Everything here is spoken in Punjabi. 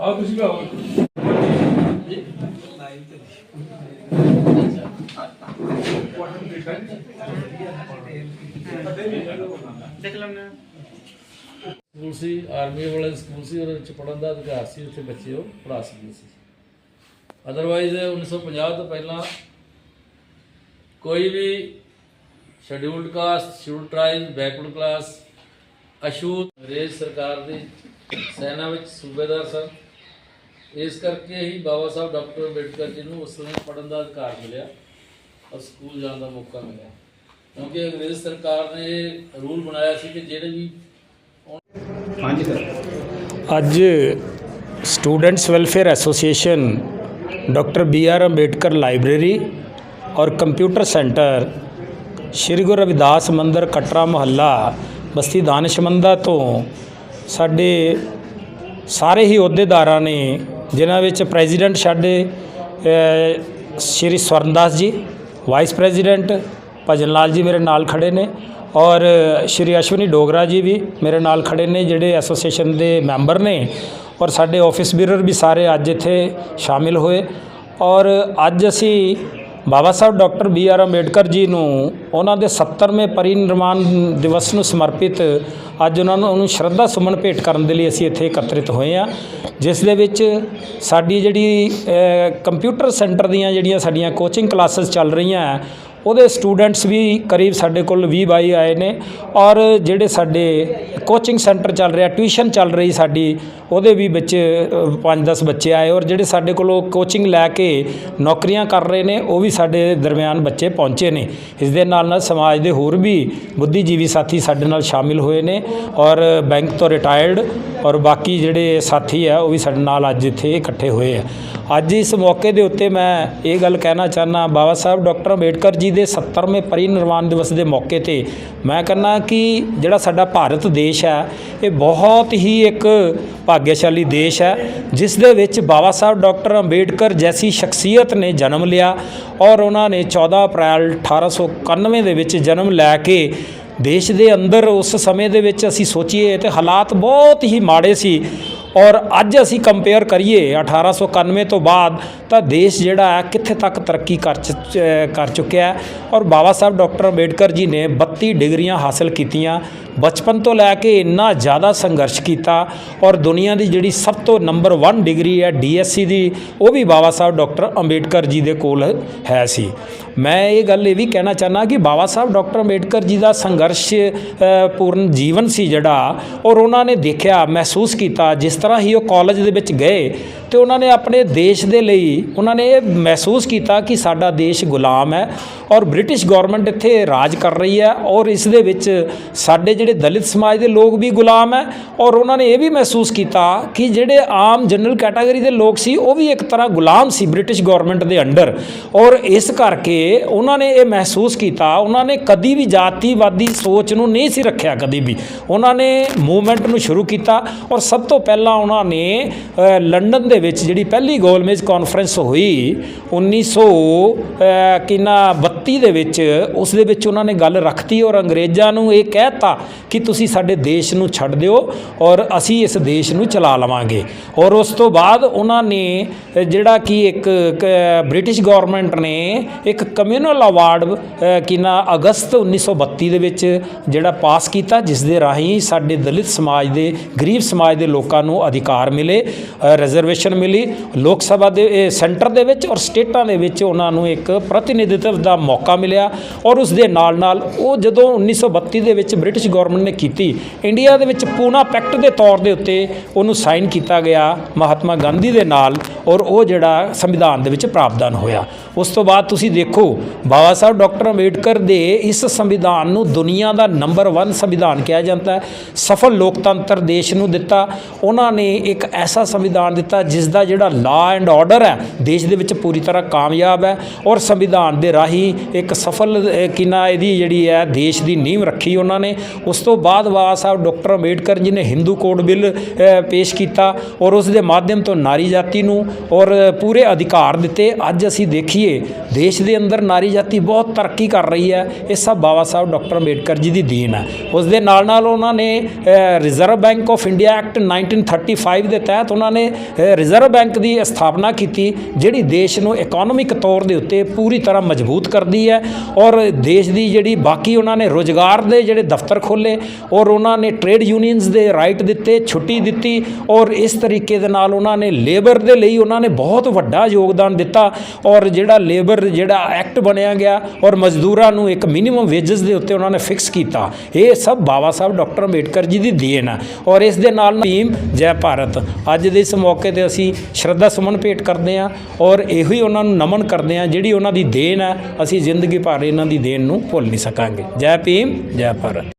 ਆਓ ਤੁਸੀਂ ਵੀ ਆਓ ਦੇਖ ਲੈਣੇ ਸਕੂਲ ਸੀ, ਆਰਮੀ ਵਾਲੇ ਸਕੂਲ ਸੀ, ਉਹਦੇ ਵਿੱਚ ਪੜਨ ਦਾ ਅਧਿਕਾਰ ਸੀ, ਉੱਥੇ ਬੱਚੇ ਉਹ ਪੜ੍ਹਾ ਸਕਦੇ ਸੀ। ਅਦਰਵਾਈਜ਼ 1950 ਤੋਂ ਪਹਿਲਾਂ ਕੋਈ ਵੀ scheduled caste schedule tribe backward class ਅਛੂਤ ਅੰਗਰੇਜ਼ ਸਰਕਾਰ ਦੀ ਸੈਨਾ ਵਿੱਚ ਸੂਬੇਦਾਰ ਸਨ। ਇਸ ਕਰਕੇ ਹੀ ਬਾਬਾ ਸਾਹਿਬ ਡਾਕਟਰ ਅੰਬੇਡਕਰ ਜੀ ਨੂੰ ਉਸ ਸਮੇਂ ਪੜਨ ਦਾ ਅਧਿਕਾਰ ਮਿਲਿਆ ਔਰ ਸਕੂਲ ਜਾਣ ਦਾ ਮੌਕਾ ਮਿਲਿਆ। ਕਿਉਂਕਿ ਅੰਗਰੇਜ਼ ਸਰਕਾਰ ਨੇ ਇਹ ਰੂਲ ਬਣਾਇਆ ਸੀ ਕਿ ਜਿਹੜੇ ਵੀ ਹਾਂਜੀ ਸਰ। ਅੱਜ students welfare association doctor B R Ambedkar library ਔਰ ਕੰਪਿਊਟਰ ਸੈਂਟਰ ਸ਼੍ਰੀ ਗੁਰੂ ਰਵਿਦਾਸ ਮੰਦਿਰ ਕਟਰਾ ਮੁਹੱਲਾ ਬਸਤੀ ਦਾਨਿਸ਼ਮੰਦਾ ਤੋਂ ਸਾਡੇ ਸਾਰੇ ਹੀ ਅਹੁਦੇਦਾਰਾਂ ਨੇ ਜਿਨ੍ਹਾਂ ਵਿੱਚ ਪ੍ਰੈਜ਼ੀਡੈਂਟ ਸਾਡੇ ਸ਼੍ਰੀ ਸਵਰਨਦਾਸ ਜੀ, ਵਾਈਸ ਪ੍ਰੈਜ਼ੀਡੈਂਟ ਭਜਨ ਲਾਲ ਜੀ ਮੇਰੇ ਨਾਲ ਖੜੇ ਨੇ ਔਰ ਸ਼੍ਰੀ ਅਸ਼ਵਨੀ ਡੋਗਰਾ ਜੀ ਵੀ ਮੇਰੇ ਨਾਲ ਖੜੇ ਨੇ ਜਿਹੜੇ ਐਸੋਸੀਏਸ਼ਨ ਦੇ ਮੈਂਬਰ ਨੇ ਔਰ ਸਾਡੇ ਆਫਿਸ ਬੀਰਰ ਵੀ ਸਾਰੇ ਅੱਜ ਇੱਥੇ ਸ਼ਾਮਿਲ ਹੋਏ ਔਰ ਅੱਜ ਅਸੀਂ Baba Sahib doctor B R Ambedkar ji ਨੂੰ ਉਹਨਾਂ ਦੇ 70ਵੇਂ ਪਰਿਨਿਰਮਾਣ ਦਿਵਸ ਨੂੰ ਸਮਰਪਿਤ ਅੱਜ ਉਹਨਾਂ ਨੂੰ ਉਹਨੂੰ ਸ਼ਰਧਾ ਸੁਮਨ ਭੇਟ ਕਰਨ ਦੇ ਲਈ ਅਸੀਂ ਇੱਥੇ ਇਕੱਤਰਿਤ ਹੋਏ ਹਾਂ, ਜਿਸ ਦੇ ਵਿੱਚ ਸਾਡੀ ਜਿਹੜੀ ਕੰਪਿਊਟਰ ਸੈਂਟਰ ਦੀਆਂ ਜਿਹੜੀਆਂ ਸਾਡੀਆਂ ਕੋਚਿੰਗ ਕਲਾਸਿਸ ਚੱਲ ਰਹੀਆਂ ਉਹਦੇ ਸਟੂਡੈਂਟਸ ਵੀ ਕਰੀਬ ਸਾਡੇ ਕੋਲ 20 22 ਆਏ ਨੇ ਔਰ ਜਿਹੜੇ ਸਾਡੇ ਕੋਚਿੰਗ ਸੈਂਟਰ ਚੱਲ ਰਿਹਾ ਟਿਊਸ਼ਨ ਚੱਲ ਰਹੀ ਸਾਡੀ, ਉਹਦੇ ਵੀ ਵਿੱਚ 5-10 ਬੱਚੇ ਆਏ ਔਰ ਜਿਹੜੇ ਸਾਡੇ ਕੋਲੋਂ ਕੋਚਿੰਗ ਲੈ ਕੇ ਨੌਕਰੀਆਂ ਕਰ ਰਹੇ ਨੇ, ਉਹ ਵੀ ਸਾਡੇ ਦਰਮਿਆਨ ਬੱਚੇ ਪਹੁੰਚੇ ਨੇ। ਇਸ ਦੇ ਨਾਲ ਨਾਲ ਸਮਾਜ ਦੇ ਹੋਰ ਵੀ ਬੁੱਧੀਜੀਵੀ ਸਾਥੀ ਸਾਡੇ ਨਾਲ ਸ਼ਾਮਿਲ ਹੋਏ ਨੇ ਔਰ ਬੈਂਕ ਤੋਂ ਰਿਟਾਇਰਡ ਔਰ ਬਾਕੀ ਜਿਹੜੇ ਸਾਥੀ ਆ, ਉਹ ਵੀ ਸਾਡੇ ਨਾਲ ਅੱਜ ਇੱਥੇ ਇਕੱਠੇ ਹੋਏ ਆ। ਅੱਜ ਇਸ ਮੌਕੇ ਦੇ ਉੱਤੇ ਮੈਂ ਇਹ ਗੱਲ ਕਹਿਣਾ ਚਾਹਨਾ ਬਾਬਾ ਸਾਹਿਬ, ਡਾਕਟਰ ਅੰਬੇਡਕਰ ਜੀ ਦੇ 70ਵੇਂ ਪਰਿਨਿਰਵਾਣ ਦਿਵਸ ਦੇ ਮੌਕੇ ਤੇ ਮੈਂ ਕਹਿੰਦਾ ਕਿ ਜਿਹੜਾ ਸਾਡਾ ਭਾਰਤ ਦੇਸ਼ ਹੈ, ਇਹ ਬਹੁਤ ਹੀ ਇੱਕ ਭਾਗਿਆਸ਼ਾਲੀ ਦੇਸ਼ ਹੈ, ਜਿਸ ਦੇ ਵਿੱਚ ਬਾਬਾ ਸਾਹਿਬ ਡਾਕਟਰ ਅੰਬੇਡਕਰ ਜੈਸੀ ਸ਼ਖਸੀਅਤ ਨੇ ਜਨਮ ਲਿਆ ਔਰ ਉਹਨਾਂ ਨੇ 14 ਅਪ੍ਰੈਲ 1891 ਦੇ ਵਿੱਚ ਜਨਮ ਲੈ ਕੇ ਦੇਸ਼ ਦੇ ਅੰਦਰ ਉਸ ਸਮੇਂ ਦੇ ਵਿੱਚ ਅਸੀਂ ਸੋਚੀਏ ਤੇ ਹਾਲਾਤ ਬਹੁਤ ਹੀ ਮਾੜੇ ਸੀ। ਔਰ ਅੱਜ ਅਸੀਂ ਕੰਪੇਅਰ ਕਰੀਏ 1891 ਤੋਂ ਬਾਅਦ ਤਾਂ ਦੇਸ਼ ਜਿਹੜਾ ਹੈ ਕਿੱਥੇ ਤੱਕ ਤਰੱਕੀ ਕਰ ਚ- ਕਰ ਚੁੱਕਿਆ ਹੈ। ਔਰ ਬਾਬਾ ਸਾਹਿਬ ਡਾਕਟਰ ਅੰਬੇਡਕਰ ਜੀ ਨੇ 32 ਡਿਗਰੀਆਂ ਹਾਸਲ ਕੀਤੀਆਂ। ਬਚਪਨ ਤੋਂ ਲੈ ਕੇ ਇੰਨਾ ਜ਼ਿਆਦਾ ਸੰਘਰਸ਼ ਕੀਤਾ ਔਰ ਦੁਨੀਆ ਦੀ ਜਿਹੜੀ ਸਭ ਤੋਂ ਨੰਬਰ 1 ਡਿਗਰੀ ਹੈ ਡੀਐਸਸੀ ਦੀ, ਉਹ ਵੀ ਬਾਬਾ ਸਾਹਿਬ ਡਾਕਟਰ ਅੰਬੇਡਕਰ ਜੀ ਦੇ ਕੋਲ ਹੈ ਸੀ। ਮੈਂ ਇਹ ਗੱਲ ਇਹ ਵੀ ਕਹਿਣਾ ਚਾਹਨਾ ਕਿ ਬਾਬਾ ਸਾਹਿਬ ਡਾਕਟਰ ਅੰਬੇਡਕਰ ਜੀ ਦਾ ਸੰਘਰਸ਼ ਪੂਰਨ ਜੀਵਨ ਸੀ ਜਿਹੜਾ ਔਰ ਉਹਨਾਂ ਨੇ ਦੇਖਿਆ, ਮਹਿਸੂਸ ਕੀਤਾ, ਜਿਸ ਤਰ੍ਹਾਂ ਹੀ ਉਹ ਕਾਲਜ ਦੇ ਵਿੱਚ ਗਏ ਤੇ ਉਹਨਾਂ ਨੇ ਆਪਣੇ ਦੇਸ਼ ਦੇ ਲਈ ਉਹਨਾਂ ਨੇ ਇਹ ਮਹਿਸੂਸ ਕੀਤਾ ਕਿ ਸਾਡਾ ਦੇਸ਼ ਗੁਲਾਮ ਹੈ ਔਰ ਬ੍ਰਿਟਿਸ਼ ਗਵਰਨਮੈਂਟ ਇੱਥੇ ਰਾਜ ਕਰ ਰਹੀ ਹੈ ਔਰ ਇਸ ਦੇ ਵਿੱਚ ਸਾਡੇ ਜਿਹੜੇ ਦਲਿਤ ਸਮਾਜ ਦੇ ਲੋਕ ਵੀ ਗੁਲਾਮ ਹੈ ਔਰ ਉਹਨਾਂ ਨੇ ਇਹ ਵੀ ਮਹਿਸੂਸ ਕੀਤਾ ਕਿ ਜਿਹੜੇ ਆਮ ਜਨਰਲ ਕੈਟਾਗਰੀ ਦੇ ਲੋਕ ਸੀ, ਉਹ ਵੀ ਇੱਕ ਤਰ੍ਹਾਂ ਗੁਲਾਮ ਸੀ ਬ੍ਰਿਟਿਸ਼ ਗਵਰਨਮੈਂਟ ਦੇ ਅੰਡਰ ਔਰ ਇਸ ਕਰਕੇ ਉਹਨਾਂ ਨੇ ਇਹ ਮਹਿਸੂਸ ਕੀਤਾ, ਉਹਨਾਂ ਨੇ ਕਦੀ ਵੀ ਜਾਤੀਵਾਦੀ ਸੋਚ ਨੂੰ ਨਹੀਂ ਸੀ ਰੱਖਿਆ ਕਦੀ ਵੀ। ਉਹਨਾਂ ਨੇ ਮੂਵਮੈਂਟ ਨੂੰ ਸ਼ੁਰੂ ਕੀਤਾ ਔਰ ਸਭ ਤੋਂ ਪਹਿਲਾਂ ਉਹਨਾਂ ਨੇ ਲੰਡਨ ਦੇ ਵਿੱਚ ਜਿਹੜੀ ਪਹਿਲੀ ਗੋਲਮੇਜ ਕਾਨਫਰੰਸ ਹੋਈ 1900 ਅ, ਕਿੰਨਾ 32 ਦੇ ਵਿੱਚ ਉਸ ਦੇ ਵਿੱਚ ਉਹਨਾਂ ਨੇ ਗੱਲ ਰੱਖਤੀ ਔਰ ਅੰਗਰੇਜ਼ਾਂ ਨੂੰ ਇਹ ਕਹਿਤਾ ਕਿ ਤੁਸੀਂ ਸਾਡੇ ਦੇਸ਼ ਨੂੰ ਛੱਡ ਦਿਓ ਔਰ ਅਸੀਂ ਇਸ ਦੇਸ਼ ਨੂੰ ਚਲਾ ਲਵਾਂਗੇ। ਔਰ ਉਸ ਤੋਂ ਬਾਅਦ ਉਹਨਾਂ ਨੇ ਜਿਹੜਾ ਕਿ ਇੱਕ ਬ੍ਰਿਟਿਸ਼ ਗਵਰਨਮੈਂਟ ਨੇ ਇੱਕ ਕਮਿਊਨਲ ਅਵਾਰਡ ਕਿਨਾ ਅਗਸਤ 1932 ਦੇ ਵਿੱਚ ਜਿਹੜਾ ਪਾਸ ਕੀਤਾ ਜਿਸ ਦੇ ਰਾਹੀਂ ਸਾਡੇ ਦਲਿਤ ਸਮਾਜ ਦੇ ਗਰੀਬ ਸਮਾਜ ਦੇ ਲੋਕਾਂ ਨੂੰ ਅਧਿਕਾਰ ਮਿਲੇ। ਰਿਜ਼ਰਵੇਸ਼ਨ ਮਿਲੀ। ਲੋਕ ਸਭਾ ਦੇ ਸੈਂਟਰ ਦੇ ਵਿੱਚ ਔਰ ਸਟੇਟਾਂ ਦੇ ਵਿੱਚ ਉਹਨਾਂ ਨੂੰ ਇੱਕ ਪ੍ਰਤੀਨਿਧਿਤਵ ਦਾ ਮੌਕਾ ਮਿਲਿਆ। ਔਰ ਉਸ ਦੇ ਨਾਲ ਨਾਲ ਉਹ ਜਦੋਂ 1932 ਦੇ ਵਿੱਚ ਬ੍ਰਿਟਿਸ਼ ਗਵਰਨਮੈਂਟ ਨੇ ਕੀਤੀ, ਇੰਡੀਆ ਦੇ ਵਿੱਚ ਪੂਨਾ ਪੈਕਟ ਦੇ ਤੌਰ ਦੇ ਉੱਤੇ ਉਹਨੂੰ ਸਾਈਨ ਕੀਤਾ ਗਿਆ ਮਹਾਤਮਾ ਗਾਂਧੀ ਦੇ ਨਾਲ ਔਰ ਉਹ ਜਿਹੜਾ ਸੰਵਿਧਾਨ ਦੇ ਵਿੱਚ ਪ੍ਰਾਵਧਾਨ ਹੋਇਆ। ਉਸ ਤੋਂ ਬਾਅਦ ਤੁਸੀਂ ਦੇਖੋ, ਬਾਬਾ ਸਾਹਿਬ ਡਾਕਟਰ ਅੰਬੇਡਕਰ ਦੇ ਇਸ ਸੰਵਿਧਾਨ ਨੂੰ ਦੁਨੀਆ ਦਾ ਨੰਬਰ 1 ਸੰਵਿਧਾਨ ਕਿਹਾ ਜਾਂਦਾ ਹੈ। ਸਫਲ ਲੋਕਤੰਤਰ ਦੇਸ਼ ਨੂੰ ਦਿੱਤਾ। ਉਹਨਾਂ ਨੇ ਇੱਕ ਐਸਾ ਸੰਵਿਧਾਨ ਦਿੱਤਾ, ਜਿਸ ਜਿਸ ਦਾ ਜਿਹੜਾ ਲਾ ਐਂਡ ਆਰਡਰ ਹੈ ਦੇਸ਼ ਦੇ ਵਿੱਚ ਪੂਰੀ ਤਰ੍ਹਾਂ ਕਾਮਯਾਬ ਹੈ ਔਰ ਸੰਵਿਧਾਨ ਦੇ ਰਾਹੀਂ ਇੱਕ ਸਫਲ ਅਹ, ਕਿਨਾ ਇਹਦੀ ਜਿਹੜੀ ਹੈ ਦੇਸ਼ ਦੀ ਨੀਂਹ ਰੱਖੀ ਉਹਨਾਂ ਨੇ। ਉਸ ਤੋਂ ਬਾਅਦ ਬਾਬਾ ਸਾਹਿਬ ਡਾਕਟਰ ਅੰਬੇਡਕਰ ਜੀ ਨੇ ਹਿੰਦੂ ਕੋਡ ਬਿੱਲ ਪੇਸ਼ ਕੀਤਾ ਔਰ ਉਸ ਦੇ ਮਾਧਿਅਮ ਤੋਂ ਨਾਰੀ ਜਾਤੀ ਨੂੰ ਔਰ ਪੂਰੇ ਅਧਿਕਾਰ ਦਿੱਤੇ। ਅੱਜ ਅਸੀਂ ਦੇਖੀਏ ਦੇਸ਼ ਦੇ ਅੰਦਰ ਨਾਰੀ ਜਾਤੀ ਬਹੁਤ ਤਰੱਕੀ ਕਰ ਰਹੀ ਹੈ। ਇਹ ਸਭ ਬਾਬਾ ਸਾਹਿਬ ਡਾਕਟਰ ਅੰਬੇਡਕਰ ਜੀ ਦੀ ਦੇਣ ਹੈ। ਉਸ ਦੇ ਨਾਲ ਨਾਲ ਉਹਨਾਂ ਨੇ Reserve Bank of India Act 1935 ਦੇ ਤਹਿਤ ਉਹਨਾਂ ਨੇ ਅਹ, ਰਿਜ਼ਰਵ ਬੈਂਕ ਦੀ ਸਥਾਪਨਾ ਕੀਤੀ, ਜਿਹੜੀ ਦੇਸ਼ ਨੂੰ ਇਕਨੋਮਿਕ ਤੌਰ ਦੇ ਉੱਤੇ ਪੂਰੀ ਤਰ੍ਹਾਂ ਮਜ਼ਬੂਤ ਕਰਦੀ ਹੈ ਔਰ ਦੇਸ਼ ਦੀ ਜਿਹੜੀ ਬਾਕੀ ਉਹਨਾਂ ਨੇ ਰੋਜ਼ਗਾਰ ਦੇ ਜਿਹੜੇ ਦਫ਼ਤਰ ਖੋਲੇ ਔਰ ਉਹਨਾਂ ਨੇ ਟ੍ਰੇਡ ਯੂਨੀਅਨਸ ਦੇ ਰਾਈਟ ਦਿੱਤੇ, ਛੁੱਟੀ ਦਿੱਤੀ ਔਰ ਇਸ ਤਰੀਕੇ ਦੇ ਨਾਲ ਉਹਨਾਂ ਨੇ ਲੇਬਰ ਦੇ ਲਈ ਉਹਨਾਂ ਨੇ ਬਹੁਤ ਵੱਡਾ ਯੋਗਦਾਨ ਦਿੱਤਾ ਔਰ ਜਿਹੜਾ ਲੇਬਰ ਜਿਹੜਾ ਐਕਟ ਬਣਿਆ ਗਿਆ ਔਰ ਮਜ਼ਦੂਰਾਂ ਨੂੰ ਇੱਕ ਮਿਨੀਮਮ ਵੇਜਸ ਦੇ ਉੱਤੇ ਉਹਨਾਂ ਨੇ ਫਿਕਸ ਕੀਤਾ। ਇਹ ਸਭ ਬਾਬਾ ਸਾਹਿਬ, ਡਾਕਟਰ ਅੰਬੇਡਕਰ ਜੀ ਦੀ ਦੇਣ ਹੈ ਔਰ ਇਸ ਦੇ ਨਾਲ ਟੀਮ ਜੈ ਭਾਰਤ। ਅੱਜ ਦੇ ਇਸ ਮੌਕੇ ਤੇ ਅਸੀਂ ਸ਼ਰਧਾ ਸੁਮਨ ਭੇਟ ਕਰਦੇ ਹਾਂ ਔਰ ਇਹੋ ਹੀ ਉਹਨਾਂ ਨੂੰ ਨਮਨ ਕਰਦੇ ਹਾਂ ਜਿਹੜੀ ਉਹਨਾਂ ਦੀ ਦੇਣ ਹੈ, ਅਸੀਂ ਜ਼ਿੰਦਗੀ ਭਰ ਇਹਨਾਂ ਦੀ ਦੇਣ ਨੂੰ ਭੁੱਲ ਨਹੀਂ ਸਕਾਂਗੇ। ਜੈ ਭੀਮ, ਜੈ ਭਾਰਤ।